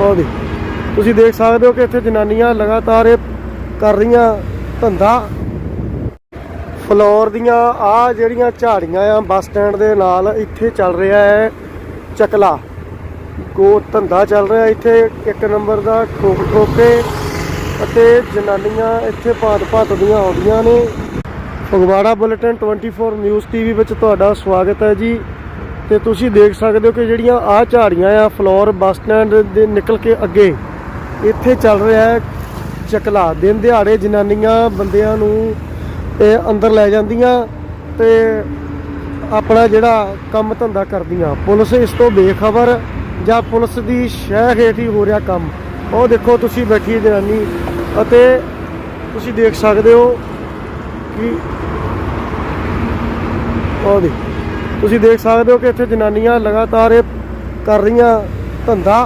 ਉਹ ਦੇ। ਤੁਸੀਂ ਦੇਖ ਸਕਦੇ ਹੋ ਕਿ ਇੱਥੇ ਜਨਾਨੀਆਂ ਲਗਾਤਾਰ ਇਹ ਕਰ ਰਹੀਆਂ ਧੰਦਾ। ਫਲੋਰ ਦੀਆਂ ਆ ਜਿਹੜੀਆਂ ਝਾੜੀਆਂ ਆ, ਬੱਸ ਸਟੈਂਡ ਦੇ ਨਾਲ ਇੱਥੇ ਚੱਲ ਰਿਹਾ ਹੈ ਚਕਲਾ। ਗੋ ਧੰਦਾ ਚੱਲ ਰਿਹਾ ਇੱਥੇ, ਇੱਕ ਨੰਬਰ ਦਾ ਠੋਕ ਠੋਕੇ ਅਤੇ ਜਨਾਨੀਆਂ ਇੱਥੇ ਭਾਂਤ ਭਾਂਤ ਦੀਆਂ ਆਉਂਦੀਆਂ ਨੇ। ਫਗਵਾੜਾ ਬੁਲੇਟਿਨ 24 ਨਿਊਜ਼ ਟੀਵੀ ਵਿੱਚ ਤੁਹਾਡਾ ਸਵਾਗਤ ਹੈ ਜੀ। ਤੇ ਤੁਸੀਂ ਦੇਖ ਸਕਦੇ ਹੋ ਕਿ ਜਿਹੜੀਆਂ ਆ ਝਾੜੀਆਂ ਆ, ਫਲੋਰ, ਬੱਸ ਸਟੈਂਡ ਦੇ ਨਿਕਲ ਕੇ ਅੱਗੇ ਇੱਥੇ ਚੱਲ ਰਿਹਾ ਹੈ ਚਕਲਾ। ਦਿਨ ਦਿਹਾੜੇ ਜਨਾਨੀਆਂ ਬੰਦਿਆਂ ਨੂੰ ਇਹ ਅੰਦਰ ਲੈ ਜਾਂਦੀਆਂ ਤੇ ਆਪਣਾ ਜਿਹੜਾ ਕੰਮ ਧੰਦਾ ਕਰਦੀਆਂ। ਪੁਲਿਸ ਇਸ ਤੋਂ ਬੇਖਬਰ ਜਾਂ ਪੁਲਿਸ ਦੀ ਸ਼ਹਿ ਹੇਠ ਹੀ ਹੋ ਰਿਹਾ ਕੰਮ। ਉਹ ਦੇਖੋ ਤੁਸੀਂ ਬੈਠੀ ਜਨਾਨੀ ਅਤੇ ਤੁਸੀਂ ਦੇਖ ਸਕਦੇ ਹੋ ਕਿ ਉਹ ਦੇ ਤੁਸੀਂ ਦੇਖ ਸਕਦੇ ਹੋ ਕਿ ਇੱਥੇ ਜਨਾਨੀਆਂ ਲਗਾਤਾਰ ਇਹ ਕਰ ਰਹੀਆਂ ਧੰਦਾ